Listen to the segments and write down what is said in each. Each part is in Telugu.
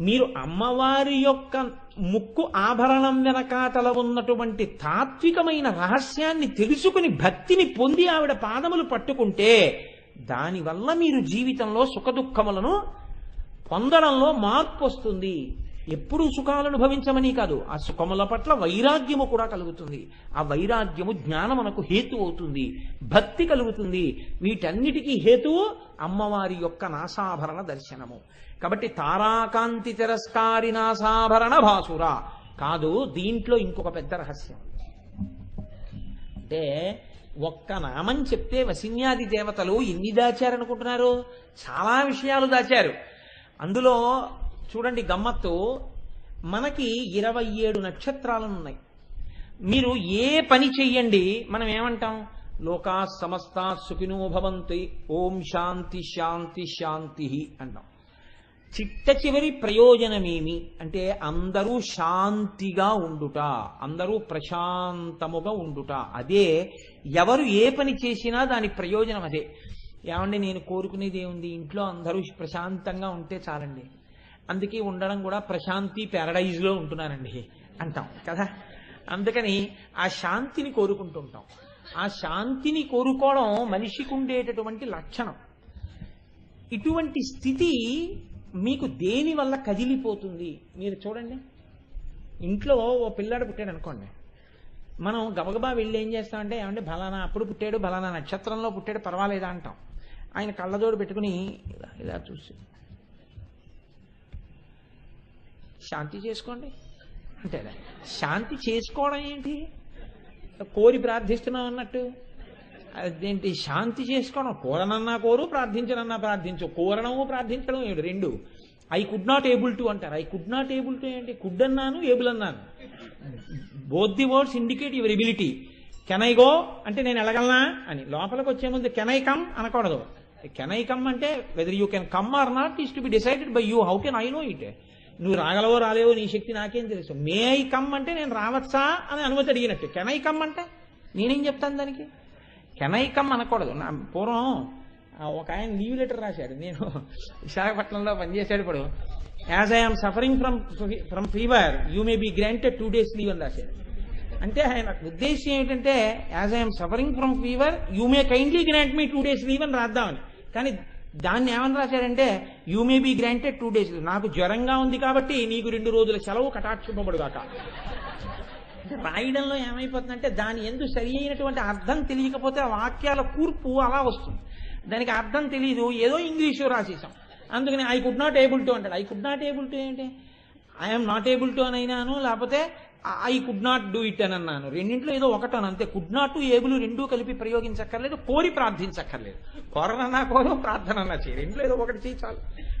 మీరు అమ్మవారి యొక్క ముక్కు ఆభరణం వెనకాతల ఉన్నటువంటి తాత్వికమైన రహస్యాన్ని తెలుసుకుని భక్తిని పొంది ఆవిడ పాదములు పట్టుకుంటే దానివల్ల మీరు జీవితంలో సుఖదుఖములను పొందడంలో మార్పు వస్తుంది. ఎప్పుడు సుఖాలు అనుభవించమని కాదు. ఆ సుఖముల పట్ల వైరాగ్యము కూడా కలుగుతుంది. ఆ వైరాగ్యము జ్ఞానమునకు హేతు అవుతుంది. భక్తి కలుగుతుంది. వీటన్నిటికీ హేతువు అమ్మవారి యొక్క నాసాభరణ దర్శనము. కాబట్టి తారాకాంతి తిరస్కారి నాసాభరణ భాసుర. కాదు దీంట్లో ఇంకొక పెద్ద రహస్యం. అంటే ఒక్క నామం చెప్తే వసిన్యాది దేవతలు ఎన్ని దాచారనుకుంటున్నారు? చాలా విషయాలు దాచారు. అందులో చూడండి గమ్మత్తు. మనకి ఇరవై ఏడు నక్షత్రాలు ఉన్నాయి మీరు ఏ పని చెయ్యండి మనం ఏమంటాం? లోకా సమస్త సుఖినో భవంతి ఓం శాంతి శాంతి శాంతి అంటాం. చిట్ట చివరి ప్రయోజనమేమి? అంటే అందరూ శాంతిగా ఉండుట అందరూ ప్రశాంతముగా ఉండుట. అదే ఎవరు ఏ పని చేసినా దాని ప్రయోజనం అదే. ఏమండి నేను కోరుకునేది ఏముంది? ఇంట్లో అందరూ ప్రశాంతంగా ఉంటే చాలండి. అందుకే ఉండడం కూడా ప్రశాంతి ప్యారడైజ్లో ఉంటున్నానండి అంటాం కదా? అందుకని ఆ శాంతిని కోరుకుంటుంటాం. ఆ శాంతిని కోరుకోవడం మనిషికి ఉండేటటువంటి లక్షణం. ఇటువంటి స్థితి మీకు దేని వల్ల కదిలిపోతుంది? మీరు చూడండి. ఇంట్లో ఓ పిల్లాడు పుట్టాడు అనుకోండి. మనం గబగబా వెళ్ళి ఏం చేస్తామంటే ఏమంటే బలానా అప్పుడు పుట్టాడు బలానా నక్షత్రంలో పుట్టాడు పర్వాలేదా అంటాం. ఆయన కళ్ళజోడు పెట్టుకుని ఇలా ఇలా చూసి శాంతి చేసుకోండి. అంటే శాంతి చేసుకోవడం ఏంటి? కోరి ప్రార్థిస్తున్నాం అన్నట్టు. అదేంటి? శాంతి చేసుకోవడం. కోరనన్నా కోరు ప్రార్థించనన్నా ప్రార్థించు. కోరడము ప్రార్థించడం ఏమిటి? రెండు. I could not able to అంటారు. I could not able to ఏంటి? కుడ్ అన్నాను ఏబుల్ అన్నాను. Both the words indicate your ability can I go అంటే నేను వెళ్ళగలనా? అని. లోపలికి వచ్చే ముందు కెన్ ఐ కమ్ అనకూడదు. కెన్ ఐ కమ్ అంటే whether you can come or not is to be decided by you how can I know it నువ్వు రాగలవో రాలేవో నీ శక్తి నాకేం తెలుసు. మే ఐ కమ్ అంటే నేను రావచ్చా అని అనుమతి అడిగినట్టు. కెన్ ఐ కమ్ అంటే? నేనేం చెప్తాను దానికి? కెన్ ఐ కమ్ అనకూడదు. నా పూర్వం ఒక ఆయన లీవ్ లెటర్ రాశాడు. నేను విశాఖపట్నంలో పనిచేశాడు ఇప్పుడు. As I'm suffering from from fever you may be granted two days leave అని రాశాడు. అంటే ఆయన ఉద్దేశం ఏంటంటే as I'm suffering from fever you may kindly grant me two days leave అని రాద్దామని. కానీ దాన్ని ఏమని రాశారంటే you may be granted two days నాకు జ్వరంగా ఉంది కాబట్టి నీకు రెండు రోజుల సెలవు కటాక్షింపబడు కాక రాయడంలో ఏమైపోతుందంటే దాని ఎందు సరి అయినటువంటి అర్థం తెలియకపోతే ఆ వాక్యాల కూర్పు అలా వస్తుంది. దానికి అర్థం తెలియదు ఏదో ఇంగ్లీషు రాసేసాం అందుకని I could not able to అంటాడు. I could not able to ఏంటి ఐఎమ్ నాట్ ఏబుల్ టు అని అయినాను లేకపోతే I could not do it అని అన్నాను. రెండింటిలో ఏదో ఒకటను అంతే. కుడ్ నాట్ ఏబులు రెండూ కలిపి ప్రయోగించక్కర్లేదు కోరి ప్రార్థించక్కర్లేదు. కోరనన్నా కోరు ప్రార్థన అన్నా చేయి. రెండులో ఏదో ఒకటి చేయి చాలు.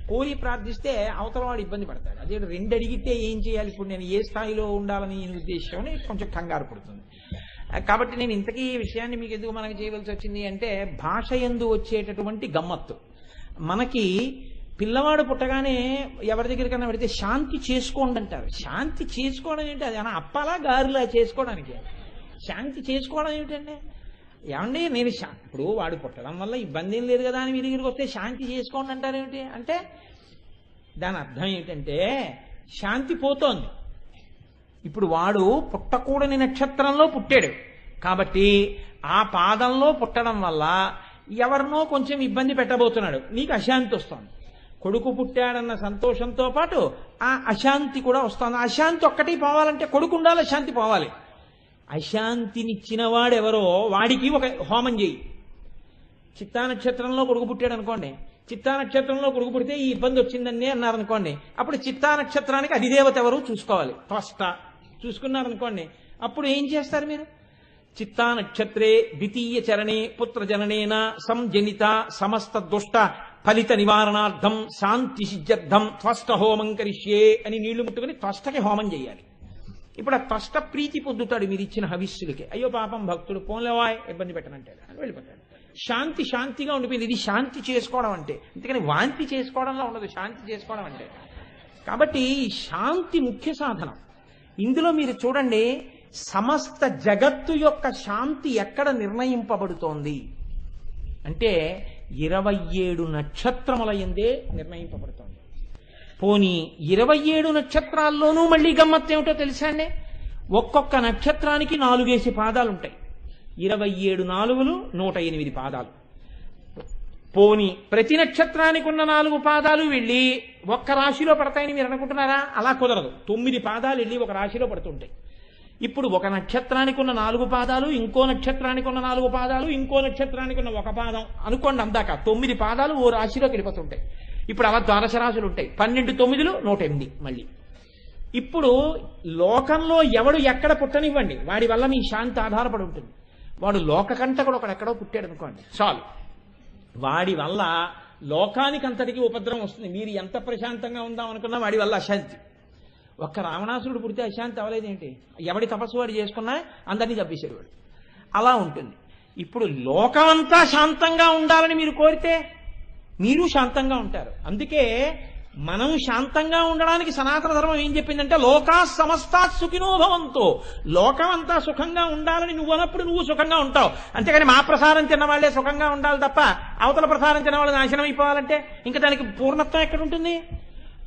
కోరి ప్రార్థిస్తే అవతల వాడు ఇబ్బంది పడతాడు. అదే రెండు అడిగితే ఏం చేయాలి? ఇప్పుడు నేను ఏ స్థాయిలో ఉండాలని ఉద్దేశం అని కొంచెం కంగారు పడుతుంది. కాబట్టి నేను ఇంతకీ ఈ విషయాన్ని మీకు ఎందుకు మనకి చేయవలసి వచ్చింది అంటే భాష ఎందు వచ్చేటటువంటి గమ్మత్తు. మనకి పిల్లవాడు పుట్టగానే ఎవరి దగ్గరికైనా పెడితే శాంతి చేసుకోండి అంటారు శాంతి చేసుకోవడం ఏంటి? అది అప్పలా అప్పాలా గారులా చేసుకోవడానికి. శాంతి చేసుకోవడం ఏమిటండి? ఏమండి? నేను శా- ఇప్పుడు వాడు పుట్టడం వల్ల ఇబ్బంది ఏం లేదు కదా అని మీ దగ్గరికి వస్తే శాంతి చేసుకోండి అంటారు ఏమిటి? అంటే దాని అర్థం ఏంటంటే శాంతి పోతోంది. ఇప్పుడు వాడు పుట్టకూడని నక్షత్రంలో పుట్టాడు. కాబట్టి ఆ పాదంలో పుట్టడం వల్ల ఎవరినో కొంచెం ఇబ్బంది పెట్టబోతున్నాడు. నీకు అశాంతి వస్తుంది. కొడుకు పుట్టాడన్న సంతోషంతో పాటు ఆ అశాంతి కూడా వస్తుంది. అశాంతి ఒక్కటి పోవాలంటే కొడుకు ఉండాలి అశాంతి పోవాలి. అశాంతినిచ్చిన వాడెవరో వాడికి ఒక హోమం చేయి చిత్తా నక్షత్రంలో కొడుకు పుట్టాడు అనుకోండి. చిత్తా నక్షత్రంలో కొడుకు పుడితే ఈ ఇబ్బంది వచ్చిందని అన్నారు అనుకోండి. అప్పుడు చిత్తా నక్షత్రానికి అధిదేవత ఎవరు చూసుకోవాలి? త్వష్ట. చూసుకున్నారనుకోండి. అప్పుడు ఏం చేస్తారు మీరు? చిత్తా నక్షత్రే ద్వితీయ చరణే పుత్రజననేన సంజనిత సమస్త దుష్ట. ఫలిత నివారణార్థం శాంతి సిద్ధ్యర్థం త్వష్ట హోమం కరిష్యే అని నీళ్ళు ముట్టుకుని త్వష్టకి హోమం చేయాలి. ఇప్పుడు ఆ త్వష్ట ప్రీతి పొందుతాడు మీరు ఇచ్చిన హవిస్సులకి అయ్యో పాపం భక్తుడు పోన్లేవాయ్ ఇబ్బంది పెట్టనంటాడు అని వెళ్ళిపోతాడు. శాంతి శాంతిగా ఉండిపోయింది. ఇది శాంతి చేసుకోవడం అంటే. అందుకని వాంతి చేసుకోవడంలో ఉండదు. శాంతి చేసుకోవడం అంటే. కాబట్టి శాంతి ముఖ్య సాధనం. ఇందులో మీరు చూడండి సమస్త జగత్తు యొక్క శాంతి ఎక్కడ నిర్ణయింపబడుతోంది? అంటే ఇరవై ఏడు నక్షత్రముల ఎందే నిర్ణయింపబడుతోంది. పోనీ ఇరవై ఏడు నక్షత్రాల్లోనూ మళ్ళీ గమ్మత్తు ఏమిటో తెలుసా అండి? ఒక్కొక్క నక్షత్రానికి నాలుగేసి పాదాలు ఉంటాయి ఇరవై ఏడు నాలుగులు నూట ఎనిమిది పాదాలు. పోని ప్రతి నక్షత్రానికి ఉన్న నాలుగు పాదాలు వెళ్ళి ఒక్క రాశిలో పడతాయని మీరు అనుకుంటున్నారా? అలా కుదరదు. తొమ్మిది పాదాలు వెళ్ళి ఒక రాశిలో పడుతుంటాయి. ఇప్పుడు ఒక నక్షత్రానికి ఉన్న నాలుగు పాదాలు ఇంకో నక్షత్రానికి ఉన్న నాలుగు పాదాలు ఇంకో నక్షత్రానికి ఉన్న ఒక పాదం. అనుకోండి అందాక తొమ్మిది పాదాలు ఓ రాశిలోకి వెళ్ళిపోతుంటాయి ఇప్పుడు అలా ద్వాదశ రాశులు ఉంటాయి. పన్నెండు తొమ్మిదిలు నూట ఎనిమిది మళ్ళీ. ఇప్పుడు లోకంలో ఎవడు ఎక్కడ పుట్టనివ్వండి వాడి వల్ల మీ శాంతి ఆధారపడి ఉంటుంది. వాడు లోకకంటకుడు కూడా ఒకడెక్కడో పుట్టాడు అనుకోండి చాలు. వాడి వల్ల లోకానికి అంతటికీ ఉపద్రవం వస్తుంది. మీరు ఎంత ప్రశాంతంగా ఉందాం అనుకున్నా వాడి వల్ల అశాంతి. ఒక్క రావణాసురుడు పుడితే అశాంతి అవ్వలేదేంటి ఎవడి తపస్సు వాడు చేసుకున్నా అందరినీ చంపేశాడు వాడు. అలా ఉంటుంది. ఇప్పుడు లోకమంతా శాంతంగా ఉండాలని మీరు కోరితే మీరు శాంతంగా ఉంటారు. అందుకే మనం శాంతంగా ఉండడానికి సనాతన ధర్మం ఏం చెప్పిందంటే లోకా సమస్తా సుఖినోభవంతో లోకం అంతా సుఖంగా ఉండాలని నువ్వు అన్నప్పుడు నువ్వు సుఖంగా ఉంటావు. అంతేగాని మా ప్రసారం తిన్నవాళ్ళే సుఖంగా ఉండాలి తప్ప అవతల ప్రసారం తిన్నవాళ్ళు నాశనం అయిపోవాలంటే ఇంకా దానికి పూర్ణత్వం ఎక్కడ ఉంటుంది?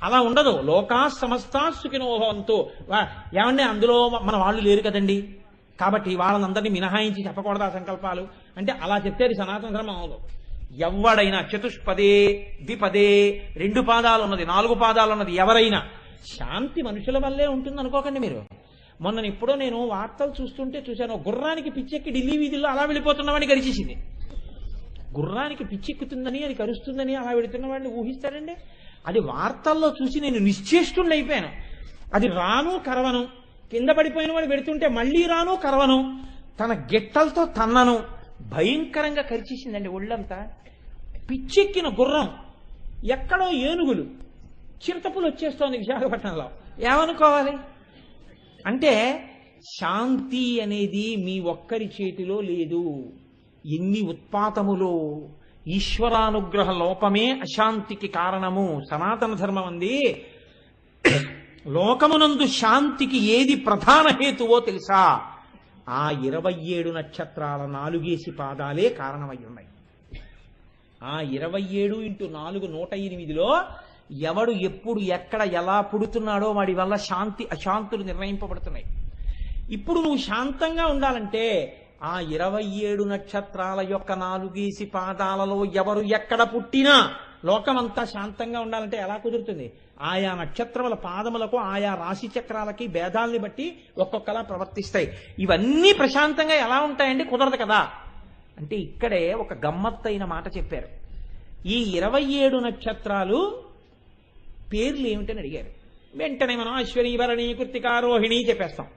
అలా ఉండదు. లోకా సమస్తా సుఖినోభవంతో వా- ఏమండి అందులో మన వాళ్ళు లేరు కదండి. కాబట్టి వాళ్ళందరినీ మినహాయించి చెప్పకూడదా సంకల్పాలు? అంటే అలా చెప్తే అది సనాతన ధర్మం అవదు ఎవడైనా చతుష్పదే ద్విపదే రెండు పాదాలు ఉన్నది నాలుగు పాదాలు ఉన్నది ఎవరైనా శాంతి మనుషుల వల్లే ఉంటుంది అనుకోకండి మీరు. మొన్న ఎప్పుడో నేను వార్తలు చూస్తుంటే చూశాను. గుర్రానికి పిచ్చెక్కి ఢిల్లీ వీధుల్లో అలా వెళ్ళిపోతున్నామని గడిచేసింది గుర్రానికి పిచ్చెక్కుతుందని అది కరుస్తుందని అలా వెళుతున్న వాడిని ఊహిస్తారండి? అది వార్తల్లో చూసి నేను నిశ్చేష్టం అయిపోయాను అది రాను కరవను. కింద పడిపోయిన వాడు పెడుతుంటే మళ్ళీ రాను కరవను. తన గిట్టలతో తన్నను. భయంకరంగా కరిచేసిందండి ఒళ్ళంతా. పిచ్చెక్కిన గుర్రం. ఎక్కడో ఏనుగులు. చిరుతపులు వచ్చేస్తోంది విశాఖపట్నంలో. ఏమనుకోవాలి? అంటే శాంతి అనేది మీ ఒక్కరి చేతిలో లేదు. ఎన్ని ఉత్పాతములో. ఈశ్వరానుగ్రహ లోపమే అశాంతికి కారణము. సనాతన ధర్మం అంది లోకమునందు శాంతికి ఏది ప్రధాన హేతువో తెలుసా? ఆ ఇరవై ఏడు నక్షత్రాల నాలుగేసి పాదాలే కారణమై ఉన్నాయి. ఆ ఇరవై ఏడు ఇంటూ నాలుగు నూట ఎనిమిదిలో ఎవడు ఎప్పుడు ఎక్కడ ఎలా పుడుతున్నాడో వాడి వల్ల శాంతి అశాంతులు నిర్ణయింపబడుతున్నాయి. ఇప్పుడు నువ్వు శాంతంగా ఉండాలంటే ఆ ఇరవై ఏడు నక్షత్రాల యొక్క నాలుగేసి పాదాలలో ఎవరు ఎక్కడ పుట్టినా లోకమంతా శాంతంగా ఉండాలంటే ఎలా కుదురుతుంది? ఆయా నక్షత్రముల పాదములకు ఆయా రాశి చక్రాలకి భేదాల్ని బట్టి ఒక్కొక్కలా ప్రవర్తిస్తాయి. ఇవన్నీ ప్రశాంతంగా ఎలా ఉంటాయండి? కుదరదు కదా? అంటే ఇక్కడే ఒక గమ్మత్తైన మాట చెప్పారు. ఈ ఇరవై ఏడు నక్షత్రాలు పేర్లు ఏమిటని అడిగారు. వెంటనే మనం అశ్వని భరణి కృతికారోహిణి చెప్పేస్తాం.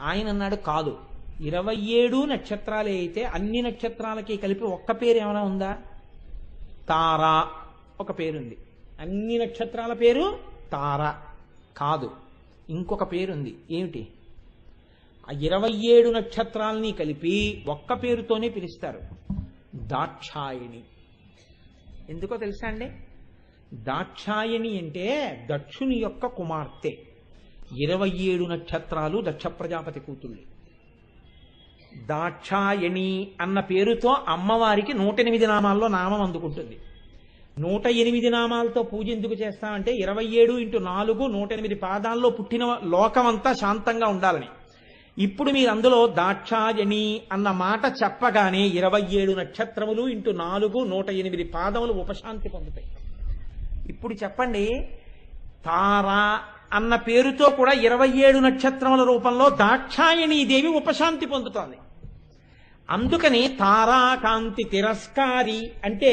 ఆయన అన్నాడు కాదు. ఇరవై ఏడు నక్షత్రాలే అయితే అన్ని నక్షత్రాలకి కలిపి ఒక్క పేరు ఏమైనా ఉందా? తారా ఒక పేరుంది. అన్ని నక్షత్రాల పేరు తార కాదు. ఇంకొక పేరుంది. ఏమిటి? ఆ ఇరవై ఏడు నక్షత్రాలని కలిపి ఒక్క పేరుతోనే పిలుస్తారు. దాక్షాయణి. ఎందుకో తెలుసా అండి? దాక్షాయణి అంటే దక్షుని యొక్క కుమార్తె. ఇరవై ఏడు నక్షత్రాలు దక్ష ప్రజాపతి కూతుళ్ళు. దాక్షాయణి అన్న పేరుతో అమ్మవారికి నూట ఎనిమిది నామాల్లో నామం అందుకుంటుంది. నూట ఎనిమిది నామాలతో పూజ ఎందుకు చేస్తామంటే ఇరవై ఏడు ఇంటూ నాలుగు నూట ఎనిమిది పాదాల్లో పుట్టిన లోకమంతా శాంతంగా ఉండాలని. ఇప్పుడు మీరు అందులో దాక్షాయణి అన్న మాట చెప్పగానే ఇరవై ఏడు నక్షత్రములు ఇంటూ నాలుగు నూట ఎనిమిది పాదములు ఉపశాంతి పొందుతాయి. ఇప్పుడు చెప్పండి తారా అన్న పేరుతో కూడా ఇరవై ఏడు నక్షత్రముల రూపంలో దాక్షాయణీ దేవి ఉపశాంతి పొందుతోంది. అందుకని తారాకాంతి తిరస్కారి అంటే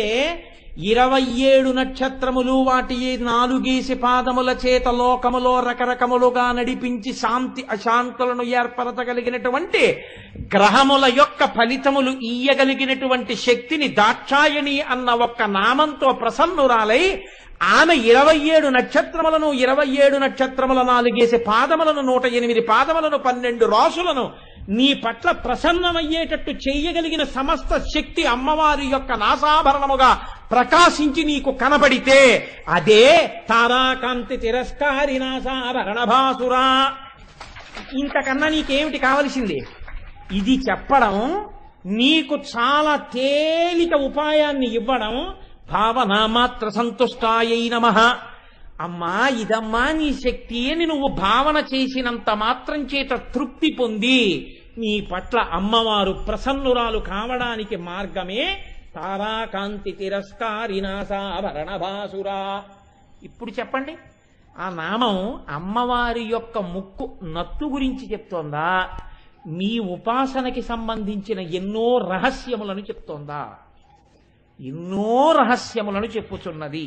ఇరవై ఏడు నక్షత్రములు వాటి నాలుగేసి పాదముల చేత లోకములో రకరకములుగా నడిపించి శాంతి అశాంతులను ఏర్పరచగలిగినటువంటి గ్రహముల యొక్క ఫలితములు ఇయ్యగలిగినటువంటి శక్తిని దాక్షాయణి అన్న ఒక్క నామంతో ప్రసన్నురాలై ఆమె ఇరవై ఏడు నక్షత్రములను ఇరవై ఏడు నక్షత్రముల నాలుగేసి పాదములను నూట ఎనిమిది పాదములను పన్నెండు రాసులను నీ పట్ల ప్రసన్నమయ్యేటట్టు చెయ్యగలిగిన సమస్త శక్తి అమ్మవారి యొక్క నాసాభరణముగా ప్రకాశించి నీకు కనబడితే అదే తారాకాంతి తిరస్కారి నాసాభరణ భాసురా ఇంతకన్నా నీకేమిటి కావలసింది? ఇది చెప్పడం నీకు చాలా తేలిక ఉపాయాన్ని ఇవ్వడం భావనామాత్ర సంతుష్టాయై నమ. అమ్మా ఇదమ్మా నీ శక్తి అని నువ్వు భావన చేసినంత మాత్రం చేత తృప్తి పొంది నీ పట్ల అమ్మవారు ప్రసన్నురాలు కావడానికి మార్గమే తారాకాంతి తిరస్కారినాసాభరణ భాసురా ఇప్పుడు చెప్పండి ఆ నామం అమ్మవారి యొక్క ముక్కు నత్తు గురించి చెప్తోందా? మీ ఉపాసనకి సంబంధించిన ఎన్నో రహస్యములను చెప్తోందా? ఎన్నో రహస్యములను చెప్పుచున్నది.